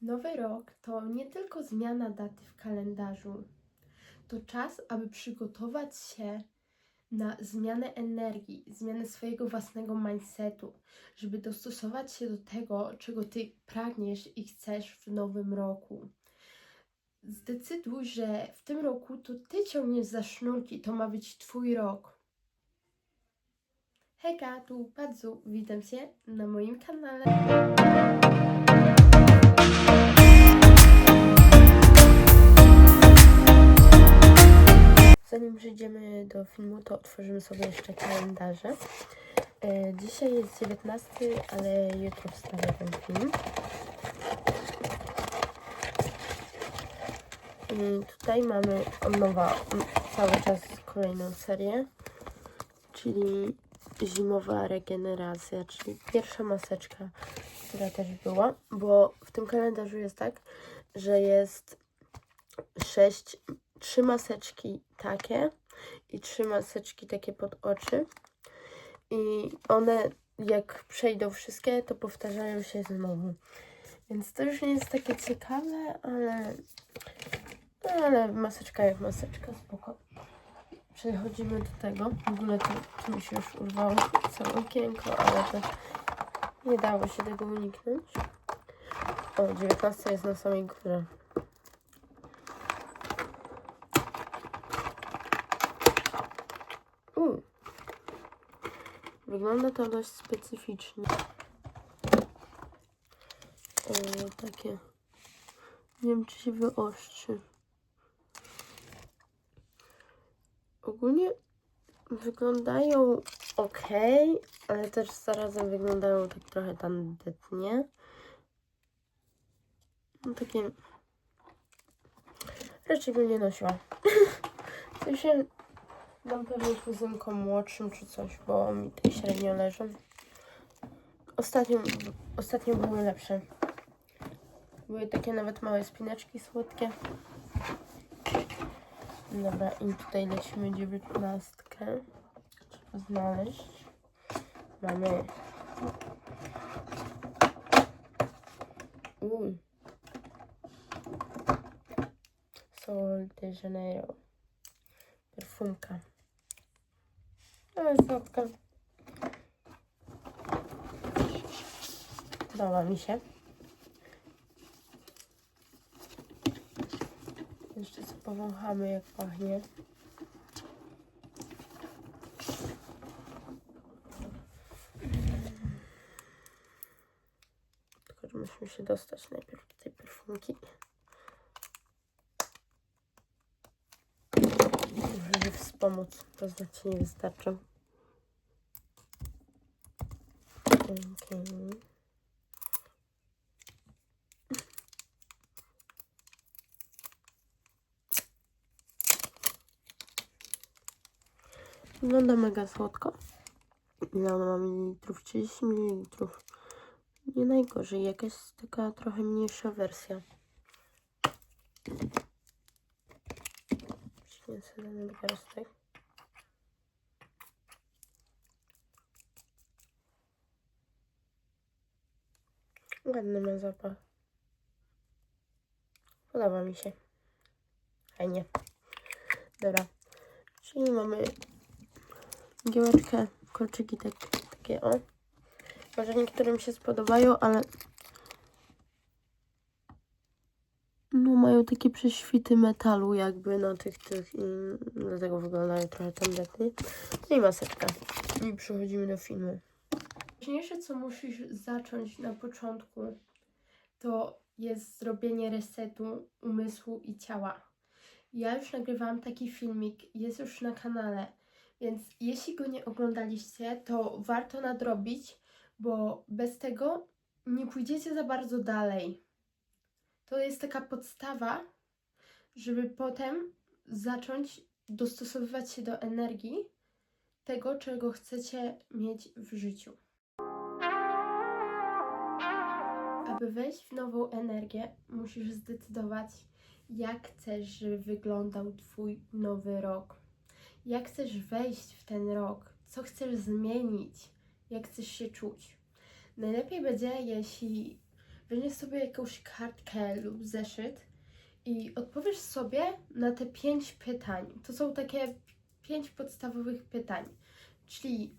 Nowy rok to nie tylko zmiana daty w kalendarzu, to czas, aby przygotować się na zmianę energii, zmianę swojego własnego mindsetu, żeby dostosować się do tego, czego ty pragniesz i chcesz w nowym roku. Zdecyduj, że w tym roku to ty ciągniesz za sznurki, to ma być twój rok. Hejka, tu Padzu, witam Cię na moim kanale. Zanim przejdziemy do filmu, to otworzymy sobie jeszcze kalendarze. E, Dzisiaj jest 19, ale jutro wstawię ten film. I tutaj mamy nowa m, cały czas kolejną serię, czyli zimowa regeneracja, czyli pierwsza maseczka, która też była, bo w tym kalendarzu jest tak, że jest sześć, trzy maseczki takie i trzy maseczki takie pod oczy i one jak przejdą wszystkie, to powtarzają się znowu. Więc to już nie jest takie ciekawe, ale, no, ale maseczka jak maseczka, spoko. Przechodzimy do tego. W ogóle to, to mi się już urwało całe okienko, ale to nie dało się tego uniknąć. O, 19 jest na samej górze. Wygląda to dość specyficznie. O, takie. Nie wiem, czy się wyostrzy. Ogólnie wyglądają ok, ale też zarazem wyglądają tak trochę tandetnie. No takie. Raczej bym nie nosiła. W sensie dam pewnie kuzynkom młodszym czy coś, bo mi te średnio leżą. Ostatnio, ostatnio były lepsze. Były takie nawet małe spineczki słodkie. Dobra, i tutaj lecimy dziewiętnastkę. Trzeba znaleźć. Mamy. Uuu. Sol de Janeiro. Perfumka. Ale. Podoba mi się. Jeszcze co powąchamy jak pachnie. Tylko, musimy się dostać najpierw do tej perfumki. Wspomóc, to znaczy nie wystarczy. Okej. Wygląda mega słodko. Ile ona ma mililitrów? 30 mililitrów. Nie najgorzej. Jakaś taka trochę mniejsza wersja. Nadgarstek. Ładny ma zapach. Podoba mi się. Fajnie. Dobra. Czyli mamy giełeczkę, kolczyki tak, takie o. Może niektórym się spodobają, ale no takie prześwity metalu jakby na tych, tych i dlatego wyglądają trochę tandetnie. No i maseczka. I przechodzimy do filmu. Najważniejsze, co musisz zacząć na początku, to jest zrobienie resetu umysłu i ciała. Ja już nagrywałam taki filmik, jest już na kanale, więc jeśli go nie oglądaliście, to warto nadrobić, bo bez tego nie pójdziecie za bardzo dalej. To jest taka podstawa, żeby potem zacząć dostosowywać się do energii tego, czego chcecie mieć w życiu. Aby wejść w nową energię, musisz zdecydować, jak chcesz, żeby wyglądał Twój nowy rok. Jak chcesz wejść w ten rok? Co chcesz zmienić? Jak chcesz się czuć? Najlepiej będzie, jeśli weźmiesz sobie jakąś kartkę lub zeszyt i odpowiesz sobie na te pięć pytań. To są takie pięć podstawowych pytań. Czyli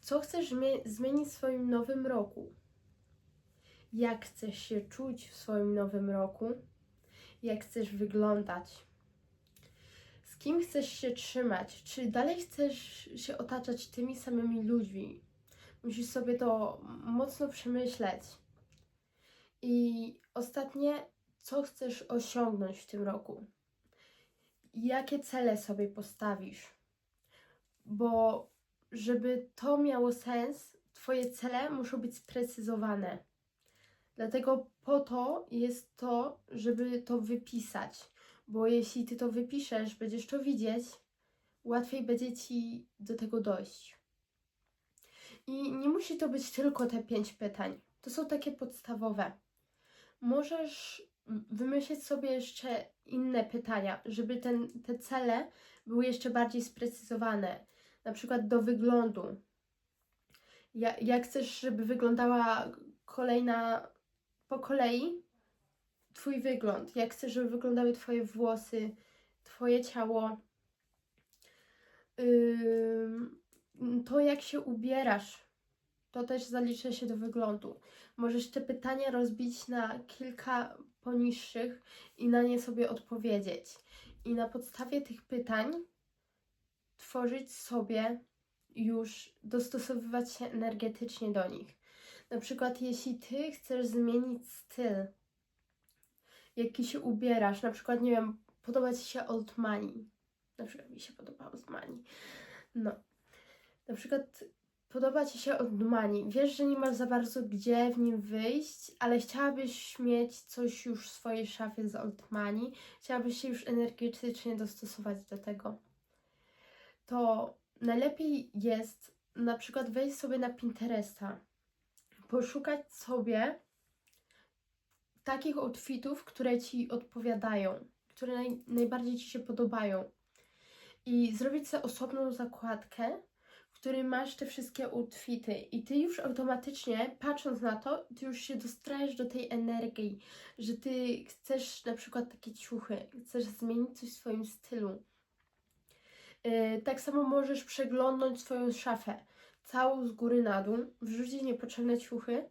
co chcesz zmie- zmienić w swoim nowym roku? Jak chcesz się czuć w swoim nowym roku? Jak chcesz wyglądać? Z kim chcesz się trzymać? Czy dalej chcesz się otaczać tymi samymi ludźmi? Musisz sobie to mocno przemyśleć. I ostatnie, co chcesz osiągnąć w tym roku? Jakie cele sobie postawisz? Bo żeby to miało sens, Twoje cele muszą być sprecyzowane. Dlatego po to jest to, żeby to wypisać. Bo jeśli Ty to wypiszesz, będziesz to widzieć, łatwiej będzie Ci do tego dojść. I nie musi to być tylko te pięć pytań. To są takie podstawowe. Możesz wymyślić sobie jeszcze inne pytania, żeby ten, te cele były jeszcze bardziej sprecyzowane. Na przykład do wyglądu. Ja, jak chcesz, żeby wyglądała kolejna po kolei Twój wygląd? Jak chcesz, żeby wyglądały Twoje włosy, Twoje ciało? Ym, to jak się ubierasz, to też zalicza się do wyglądu. Możesz te pytania rozbić na kilka poniższych i na nie sobie odpowiedzieć. I na podstawie tych pytań tworzyć sobie już, dostosowywać się energetycznie do nich. Na przykład, jeśli ty chcesz zmienić styl, jaki się ubierasz, na przykład, nie wiem, podoba ci się old money. Na przykład mi się podoba old money. No. Na przykład podoba Ci się od Dumani. Wiesz, że nie masz za bardzo gdzie w nim wyjść, ale chciałabyś mieć coś już w swojej szafie z Old Money. Chciałabyś się już energetycznie dostosować do tego. To najlepiej jest na przykład wejść sobie na Pinteresta, poszukać sobie takich outfitów, które Ci odpowiadają, które naj, najbardziej Ci się podobają. I zrobić sobie osobną zakładkę, w której masz te wszystkie outfity i ty już automatycznie, patrząc na to, ty już się dostrajesz do tej energii, że ty chcesz na przykład takie ciuchy, chcesz zmienić coś w swoim stylu. Yy, tak samo możesz przeglądnąć swoją szafę, całą z góry na dół, wrzucić niepotrzebne ciuchy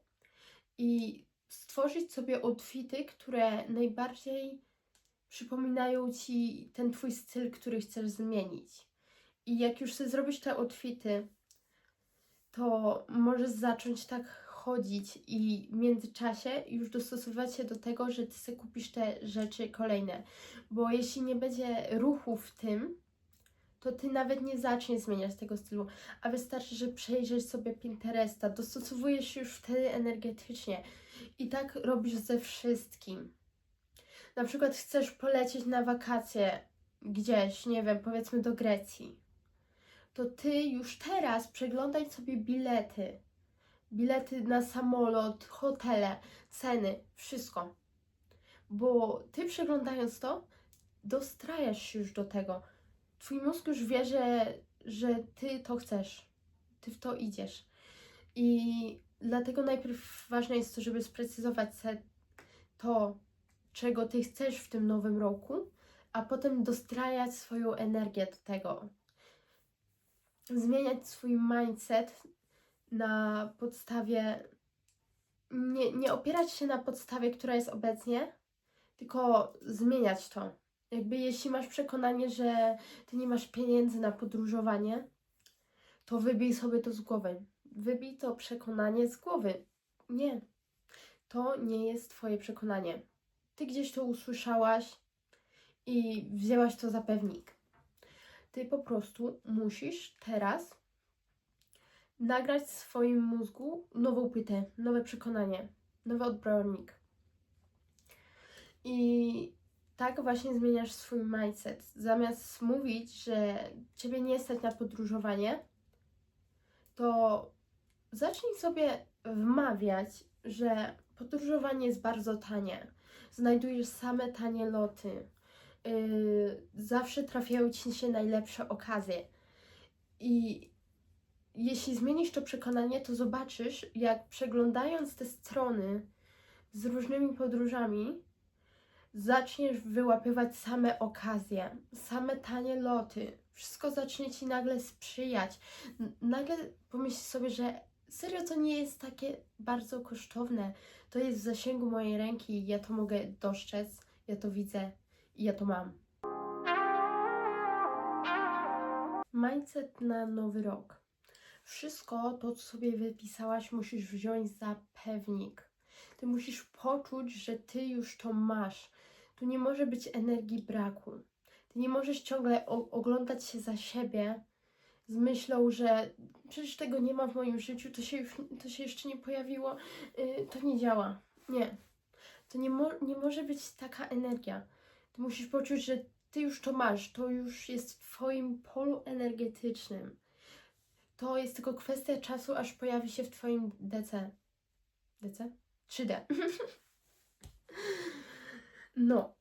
i stworzyć sobie outfity, które najbardziej przypominają ci ten twój styl, który chcesz zmienić. I jak już sobie zrobisz te outfity, to możesz zacząć tak chodzić i w międzyczasie już dostosować się do tego, że ty sobie kupisz te rzeczy kolejne. Bo jeśli nie będzie ruchu w tym, to ty nawet nie zaczniesz zmieniać tego stylu, a wystarczy, że przejrzysz sobie Pinteresta, dostosowujesz się już wtedy energetycznie i tak robisz ze wszystkim. Na przykład chcesz polecieć na wakacje gdzieś, nie wiem, powiedzmy do Grecji to ty już teraz przeglądaj sobie bilety. Bilety na samolot, hotele, ceny, wszystko. Bo ty przeglądając to, dostrajasz się już do tego. Twój mózg już wie, że, że ty to chcesz. Ty w to idziesz. I dlatego najpierw ważne jest to, żeby sprecyzować to, czego ty chcesz w tym nowym roku, a potem dostrajać swoją energię do tego zmieniać swój mindset na podstawie, nie, nie opierać się na podstawie, która jest obecnie, tylko zmieniać to. Jakby jeśli masz przekonanie, że ty nie masz pieniędzy na podróżowanie, to wybij sobie to z głowy. Wybij to przekonanie z głowy. Nie. To nie jest Twoje przekonanie. Ty gdzieś to usłyszałaś i wzięłaś to za pewnik. Ty po prostu musisz teraz nagrać w swoim mózgu nową płytę, nowe przekonanie, nowy odbiornik. I tak właśnie zmieniasz swój mindset. Zamiast mówić, że ciebie nie stać na podróżowanie, to zacznij sobie wmawiać, że podróżowanie jest bardzo tanie. Znajdujesz same tanie loty yy, zawsze trafiają ci się najlepsze okazje. I jeśli zmienisz to przekonanie, to zobaczysz, jak przeglądając te strony z różnymi podróżami zaczniesz wyłapywać same okazje, same tanie loty. Wszystko zacznie ci nagle sprzyjać. Nagle pomyśl sobie, że serio to nie jest takie bardzo kosztowne. To jest w zasięgu mojej ręki, ja to mogę dostrzec, ja to widzę ja to mam. Mindset na nowy rok. Wszystko to, co sobie wypisałaś, musisz wziąć za pewnik. Ty musisz poczuć, że ty już to masz. Tu nie może być energii braku. Ty nie możesz ciągle oglądać się za siebie z myślą, że przecież tego nie ma w moim życiu, to się, już, to się jeszcze nie pojawiło, yy, to nie działa. Nie. To nie, mo- nie może być taka energia. Ty musisz poczuć, że ty już to masz, to już jest w twoim polu energetycznym. To jest tylko kwestia czasu, aż pojawi się w twoim DC. DC? 3D. no.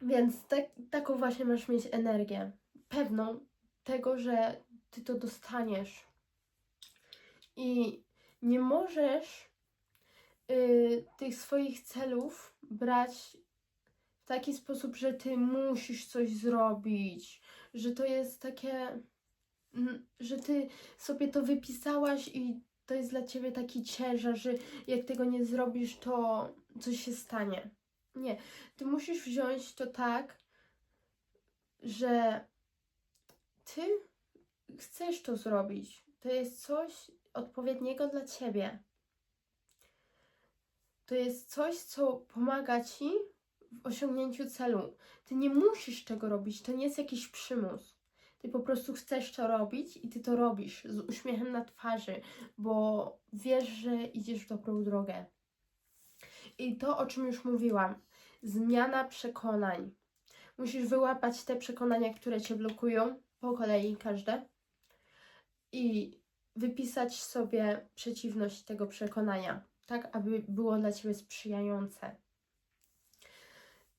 Więc tak, taką właśnie masz mieć energię. Pewną tego, że ty to dostaniesz. I nie możesz y, tych swoich celów brać taki sposób, że ty musisz coś zrobić, że to jest takie, mm, że ty sobie to wypisałaś i to jest dla ciebie taki ciężar, że jak tego nie zrobisz, to coś się stanie. Nie, ty musisz wziąć to tak, że ty chcesz to zrobić. To jest coś odpowiedniego dla ciebie. To jest coś, co pomaga ci w osiągnięciu celu. Ty nie musisz tego robić, to nie jest jakiś przymus. Ty po prostu chcesz to robić i ty to robisz z uśmiechem na twarzy, bo wiesz, że idziesz w dobrą drogę. I to, o czym już mówiłam, zmiana przekonań. Musisz wyłapać te przekonania, które cię blokują, po kolei każde, i wypisać sobie przeciwność tego przekonania, tak aby było dla ciebie sprzyjające.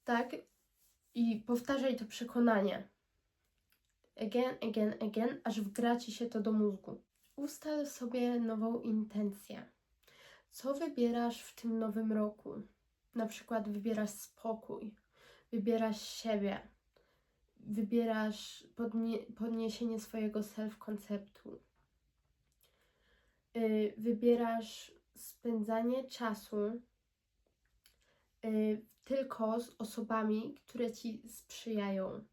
Tak? I powtarzaj to przekonanie. Again, again, again, aż wgra ci się to do mózgu. Ustal sobie nową intencję. Co wybierasz w tym nowym roku? Na przykład wybierasz spokój, wybierasz siebie, wybierasz podnie- podniesienie swojego self-konceptu, yy, wybierasz spędzanie czasu yy, tylko z osobami, które ci sprzyjają.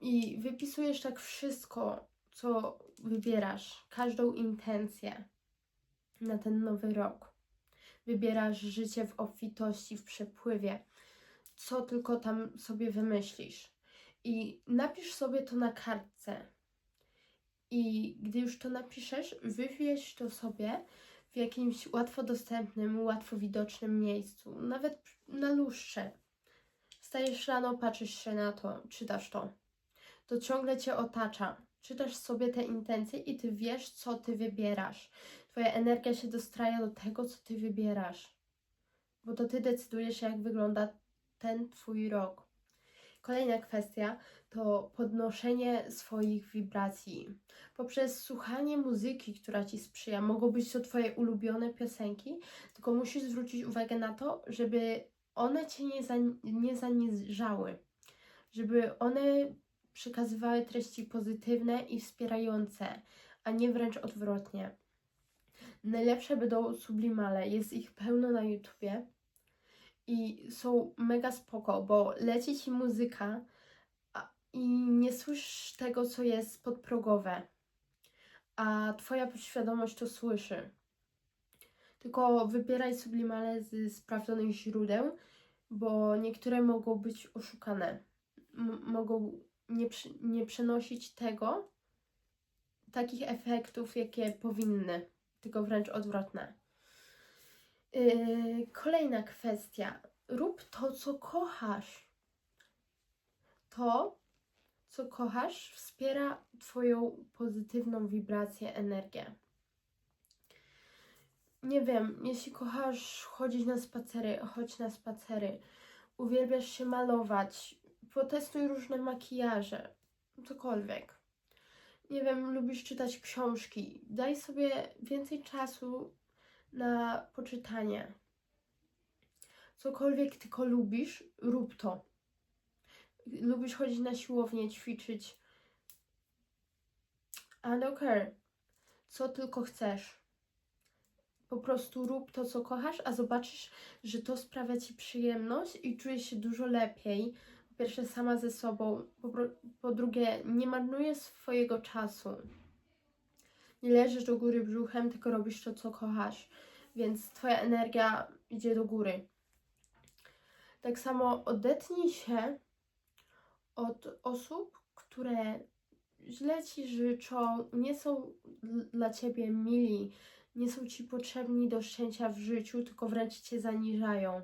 I wypisujesz tak wszystko, co wybierasz, każdą intencję na ten nowy rok. Wybierasz życie w obfitości, w przepływie, co tylko tam sobie wymyślisz. I napisz sobie to na kartce. I gdy już to napiszesz, wywieź to sobie w jakimś łatwo dostępnym, łatwo widocznym miejscu, nawet na lustrze. Wstajesz rano, patrzysz się na to, czytasz to. To ciągle cię otacza. Czytasz sobie te intencje i ty wiesz, co ty wybierasz. Twoja energia się dostraja do tego, co ty wybierasz. Bo to ty decydujesz, jak wygląda ten twój rok. Kolejna kwestia to podnoszenie swoich wibracji. Poprzez słuchanie muzyki, która ci sprzyja, mogą być to twoje ulubione piosenki, tylko musisz zwrócić uwagę na to, żeby one cię nie, za, nie zaniżały. Żeby one przekazywały treści pozytywne i wspierające, a nie wręcz odwrotnie. Najlepsze będą sublimale, jest ich pełno na YouTubie i są mega spoko, bo leci ci muzyka i nie słyszysz tego, co jest podprogowe, a twoja podświadomość to słyszy. Tylko wybieraj sublimale z sprawdzonych źródeł, bo niektóre mogą być oszukane. M- mogą nie, nie przenosić tego, takich efektów, jakie powinny, tylko wręcz odwrotne. Yy, kolejna kwestia. Rób to, co kochasz. To, co kochasz, wspiera Twoją pozytywną wibrację, energię. Nie wiem, jeśli kochasz chodzić na spacery, chodź na spacery. Uwielbiasz się malować, potestuj różne makijaże, cokolwiek. Nie wiem, lubisz czytać książki. Daj sobie więcej czasu na poczytanie. Cokolwiek tylko lubisz, rób to. Lubisz chodzić na siłownię, ćwiczyć. I don't care. Co tylko chcesz. Po prostu rób to, co kochasz, a zobaczysz, że to sprawia ci przyjemność i czujesz się dużo lepiej. Po pierwsze, sama ze sobą. Po, po drugie, nie marnujesz swojego czasu. Nie leżysz do góry brzuchem, tylko robisz to, co kochasz. Więc twoja energia idzie do góry. Tak samo odetnij się od osób, które źle ci życzą, nie są dla ciebie mili, nie są ci potrzebni do szczęścia w życiu, tylko wręcz cię zaniżają.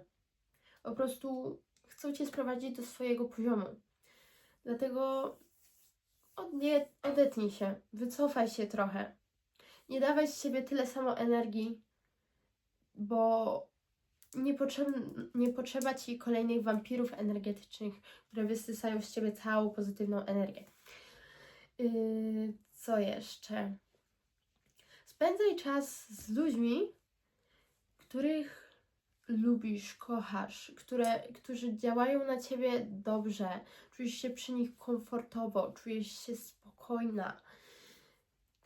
Po prostu chcą cię sprowadzić do swojego poziomu. Dlatego odetnij się, wycofaj się trochę. Nie dawaj z siebie tyle samo energii, bo nie, potrzeb, nie potrzeba ci kolejnych wampirów energetycznych, które wysysają z ciebie całą pozytywną energię. Yy, co jeszcze? Spędzaj czas z ludźmi, których lubisz, kochasz, które, którzy działają na ciebie dobrze, czujesz się przy nich komfortowo, czujesz się spokojna.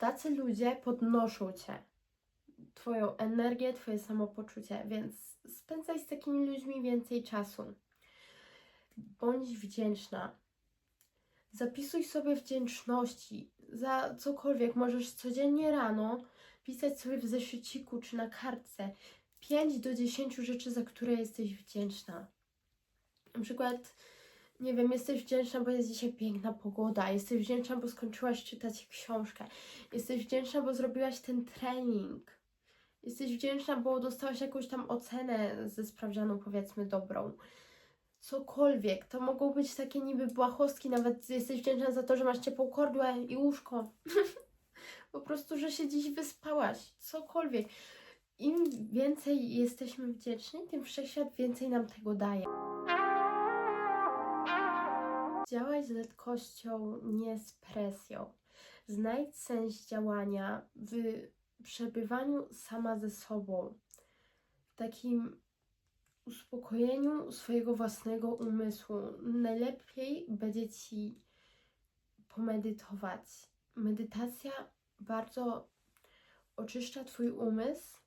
Tacy ludzie podnoszą cię, twoją energię, twoje samopoczucie, więc spędzaj z takimi ludźmi więcej czasu. Bądź wdzięczna. Zapisuj sobie wdzięczności za cokolwiek. Możesz codziennie rano pisać sobie w zeszyciku czy na kartce 5 do 10 rzeczy, za które jesteś wdzięczna. Na przykład, nie wiem, jesteś wdzięczna, bo jest dzisiaj piękna pogoda, jesteś wdzięczna, bo skończyłaś czytać książkę, jesteś wdzięczna, bo zrobiłaś ten trening, jesteś wdzięczna, bo dostałaś jakąś tam ocenę ze sprawdzianą, powiedzmy, dobrą cokolwiek. To mogą być takie niby błahostki, nawet jesteś wdzięczna za to, że masz ciepłą kordłę i łóżko. po prostu, że się dziś wyspałaś. Cokolwiek. Im więcej jesteśmy wdzięczni, tym wszechświat więcej nam tego daje. Działaj z letkością, nie z presją. Znajdź sens działania w przebywaniu sama ze sobą. W takim uspokojeniu swojego własnego umysłu. Najlepiej będzie ci pomedytować. Medytacja bardzo oczyszcza Twój umysł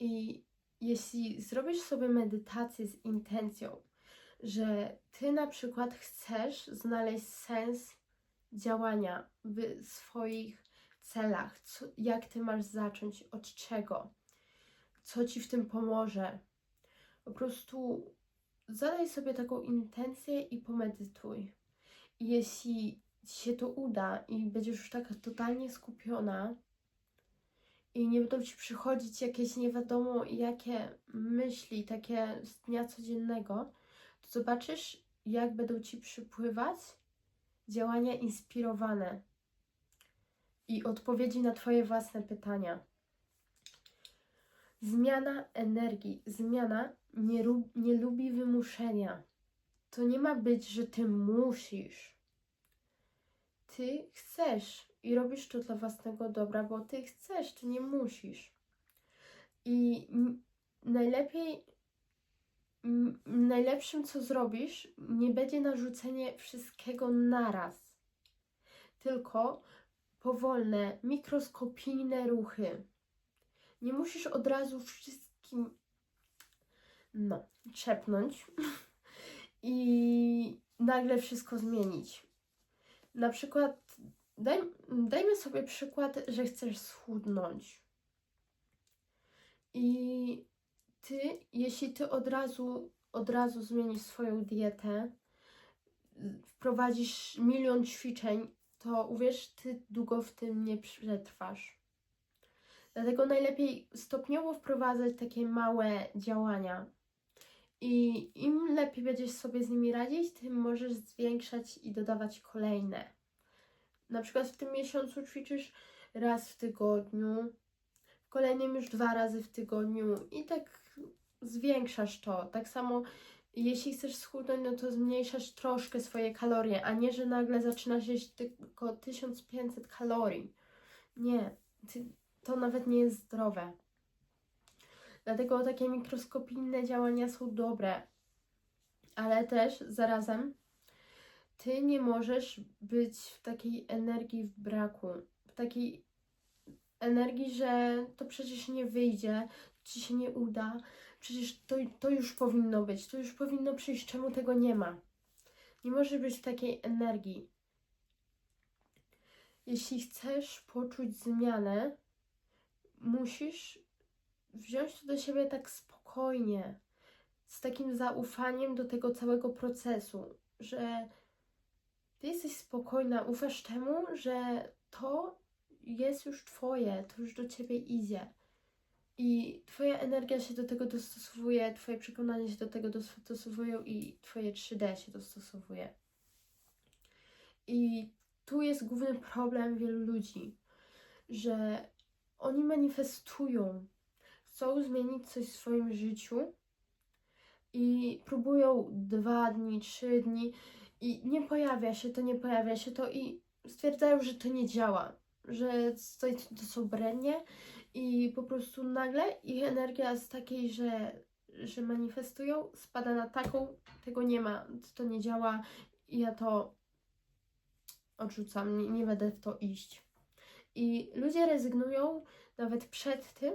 i jeśli zrobisz sobie medytację z intencją, że Ty na przykład chcesz znaleźć sens działania w swoich celach, co, jak Ty masz zacząć, od czego, co Ci w tym pomoże. Po prostu zadaj sobie taką intencję i pomedytuj. Jeśli Ci się to uda i będziesz już taka totalnie skupiona i nie będą Ci przychodzić jakieś nie wiadomo jakie myśli, takie z dnia codziennego, zobaczysz, jak będą Ci przypływać działania inspirowane i odpowiedzi na Twoje własne pytania. Zmiana energii, zmiana nie, nie lubi wymuszenia. To nie ma być, że ty musisz. Ty chcesz i robisz to dla własnego dobra, bo ty chcesz, ty nie musisz. I najlepiej, najlepszym co zrobisz, nie będzie narzucenie wszystkiego naraz, tylko powolne, mikroskopijne ruchy. Nie musisz od razu wszystkim no, trzepnąć i nagle wszystko zmienić. Na przykład, daj, dajmy sobie przykład, że chcesz schudnąć. I ty, jeśli ty od razu, od razu zmienisz swoją dietę, wprowadzisz milion ćwiczeń, to uwierz, ty długo w tym nie przetrwasz. Dlatego najlepiej stopniowo wprowadzać takie małe działania. I im lepiej będziesz sobie z nimi radzić, tym możesz zwiększać i dodawać kolejne. Na przykład w tym miesiącu ćwiczysz raz w tygodniu, w kolejnym już dwa razy w tygodniu i tak zwiększasz to. Tak samo jeśli chcesz schudnąć, no to zmniejszasz troszkę swoje kalorie, a nie, że nagle zaczynasz jeść tylko 1500 kalorii. Nie, to nawet nie jest zdrowe. Dlatego takie mikroskopijne działania są dobre. Ale też zarazem ty nie możesz być w takiej energii w braku, w takiej energii, że to przecież nie wyjdzie, ci się nie uda, przecież to, to już powinno być, to już powinno przyjść, czemu tego nie ma. Nie możesz być takiej energii. Jeśli chcesz poczuć zmianę, musisz wziąć to do siebie tak spokojnie, z takim zaufaniem do tego całego procesu, że ty jesteś spokojna, ufasz temu, że to jest już twoje, to już do ciebie idzie. I twoja energia się do tego dostosowuje, twoje przekonanie się do tego dostosowują i twoje 3D się dostosowuje. I tu jest główny problem wielu ludzi, że oni manifestują, chcą zmienić coś w swoim życiu i próbują dwa dni, trzy dni i nie pojawia się to, nie pojawia się to i stwierdzają, że to nie działa, że to, to są brednie i po prostu nagle ich energia z takiej, że, że manifestują, spada na taką, tego nie ma, to nie działa i ja to odrzucam, nie, nie będę w to iść. I ludzie rezygnują nawet przed tym,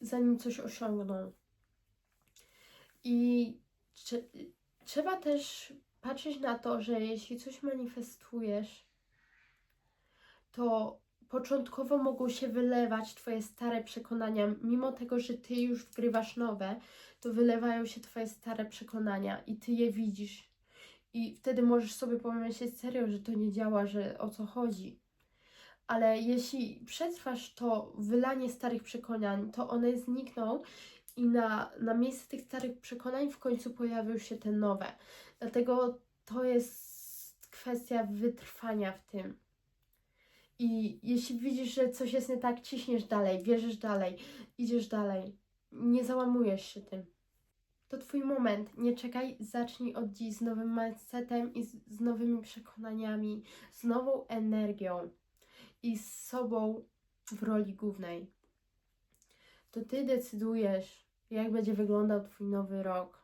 zanim coś osiągną. I trze- trzeba też patrzeć na to, że jeśli coś manifestujesz, to początkowo mogą się wylewać Twoje stare przekonania, mimo tego, że Ty już wgrywasz nowe, to wylewają się Twoje stare przekonania i Ty je widzisz. I wtedy możesz sobie pomyśleć serio, że to nie działa, że o co chodzi. Ale jeśli przetrwasz to wylanie starych przekonań, to one znikną i na, na miejsce tych starych przekonań w końcu pojawią się te nowe. Dlatego to jest kwestia wytrwania w tym. I jeśli widzisz, że coś jest nie tak, ciśniesz dalej, wierzysz dalej, idziesz dalej. Nie załamujesz się tym. To Twój moment. Nie czekaj, zacznij od dziś z nowym mindsetem i z, z nowymi przekonaniami, z nową energią i z sobą w roli głównej. To Ty decydujesz, jak będzie wyglądał Twój nowy rok.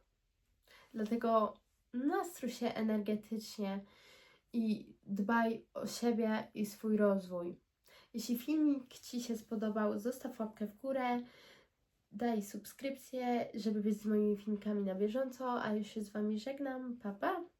Dlatego nastrój się energetycznie i dbaj o siebie i swój rozwój. Jeśli filmik Ci się spodobał, zostaw łapkę w górę, daj subskrypcję, żeby być z moimi filmikami na bieżąco, a już się z Wami żegnam. Pa, pa!